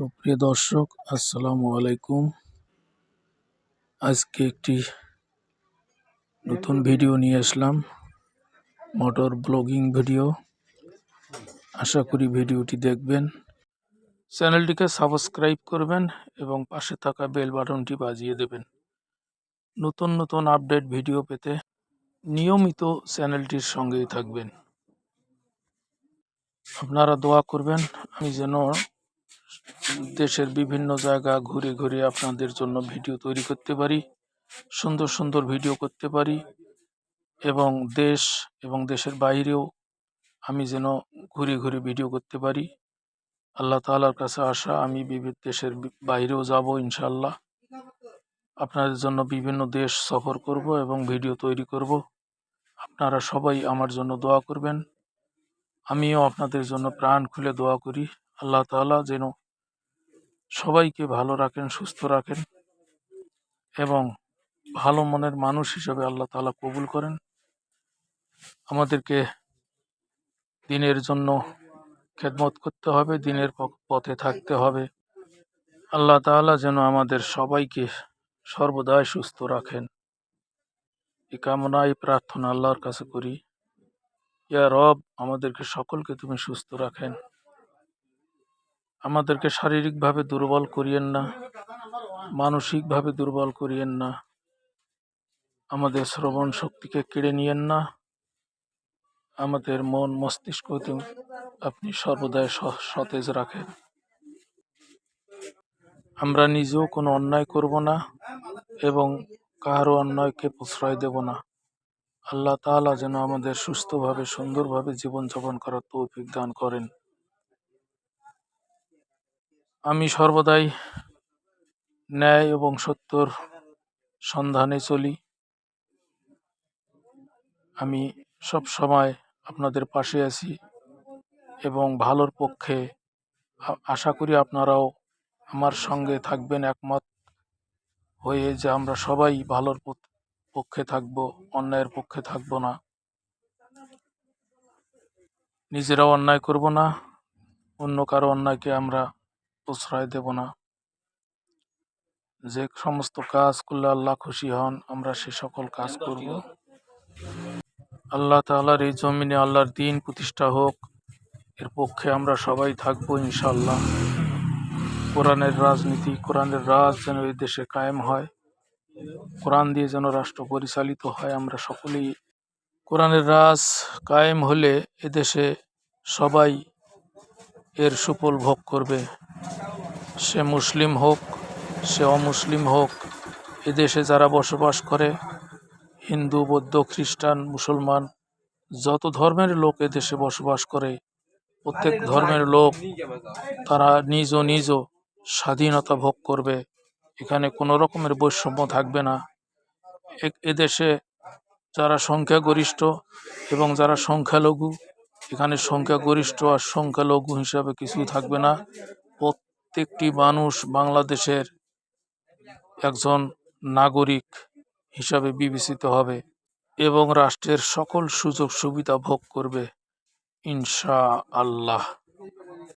সুপ্রিয় দর্শক, আসসালামু আলাইকুম। আজকে একটি নতুন ভিডিও নিয়ে আসলাম, মোটর ব্লগিং ভিডিও। আশা করি ভিডিওটি দেখবেন। চ্যানেলটিকে সাবস্ক্রাইব করবেন এবং পাশে থাকা বেল বাটনটি বাজিয়ে দেবেন। নতুন নতুন আপডেট ভিডিও পেতে নিয়মিত চ্যানেলটির সঙ্গেই থাকবেন। আপনারা দোয়া করবেন, আমি যেন দেশের বিভিন্ন জায়গা ঘুরে ঘুরে আপনাদের জন্য ভিডিও তৈরি করতে পারি, সুন্দর সুন্দর ভিডিও করতে পারি এবং দেশ এবং দেশের বাইরেও আমি যেন ঘুরে ঘুরে ভিডিও করতে পারি। আল্লাহ তাআলার কাছে আসা, আমি বিভিন্ন দেশের বাইরেও যাব ইনশাল্লাহ আপনাদের জন্য বিভিন্ন দেশ সফর করব এবং ভিডিও তৈরি করব। আপনারা সবাই আমার জন্য দোয়া করবেন। আমিও আপনাদের জন্য প্রাণ খুলে দোয়া করি। আল্লাহ তাআলা যেন সবাইকে ভালো রাখেন, সুস্থ রাখেন এবং ভালো মনের মানুষ হিসেবে আল্লাহ তাআলা কবুল করেন। আমাদেরকে দিনের জন্য খেদমত করতে হবে, দিনের পথে থাকতে হবে। আল্লাহ তাআলা যেন আমাদের সবাইকে সর্বদাই সুস্থ রাখেন। এই কামনা এই প্রার্থনা আল্লাহর কাছে করি, ইয়া রব, আমাদেরকে সকলকে তুমি সুস্থ রাখেন। আমাদেরকে শারীরিকভাবে দুর্বল করিয়েন না, মানসিকভাবে দুর্বল করিয়েন না, আমাদের শ্রবণ শক্তিকে কেড়ে নিয়েন না, আমাদের মন মস্তিষ্ক আপনি সর্বদাই সতেজ রাখেন। আমরা নিজেও কোনো অন্যায় করব না এবং কারও অন্যায়কে প্রশ্রয় দেব না। আল্লাহ তাআলা যেন আমাদের সুস্থভাবে, সুন্দরভাবে জীবনযাপন করার তৌফিক দান করেন। আমি সর্বদাই ন্যায় এবং সত্যর সন্ধানে চলি। আমি সব সময় আপনাদের পাশে আছি এবং ভালোর পক্ষে আশা করি আপনারাও আমার সঙ্গে থাকবেন একমত হয়ে যে আমরা সবাই ভালোর পক্ষে থাকব, অন্যায়ের পক্ষে থাকব না। নিজেরাও অন্যায় করব না, অন্য কারও অন্যায়কে আমরা প্রশ্রয় দেব না। যে সমস্ত কাজ করলে আল্লাহ খুশি হন আমরা সে সকল কাজ করব। আল্লাহ তাআলার এই জমিনে আল্লাহর দিন প্রতিষ্ঠা হোক এর পক্ষে আমরা সবাই থাকব ইনশাল্লাহ কোরআনের রাজনীতি কোরআনের রাজ যেন এই দেশে কায়েম হয় কোরআন দিয়ে যেন রাষ্ট্র পরিচালিত হয় আমরা সকলেই কোরআনের রাজ কায়েম হলে এদেশে সবাই এর সুফল ভোগ করবে। সে মুসলিম হোক, সে অমুসলিম হোক, এদেশে যারা বসবাস করে, হিন্দু, বৌদ্ধ, খ্রিস্টান, মুসলমান, যত ধর্মের লোক এদেশে বসবাস করে, প্রত্যেক ধর্মের লোক তারা নিজ নিজ স্বাধীনতা ভোগ করবে। এখানে কোনো রকমের বৈষম্য থাকবে না। এদেশে যারা সংখ্যাগরিষ্ঠ এবং যারা সংখ্যালঘু, এখানে সংখ্যাগরিষ্ঠ আর সংখ্যালঘু হিসাবে কিছুই থাকবে না। প্রত্যেকটি মানুষ বাংলাদেশের একজন নাগরিক হিসাবে বিবেচিত হবে এবং রাষ্ট্রের সকল সুযোগ সুবিধা ভোগ করবে ইনশা আল্লাহ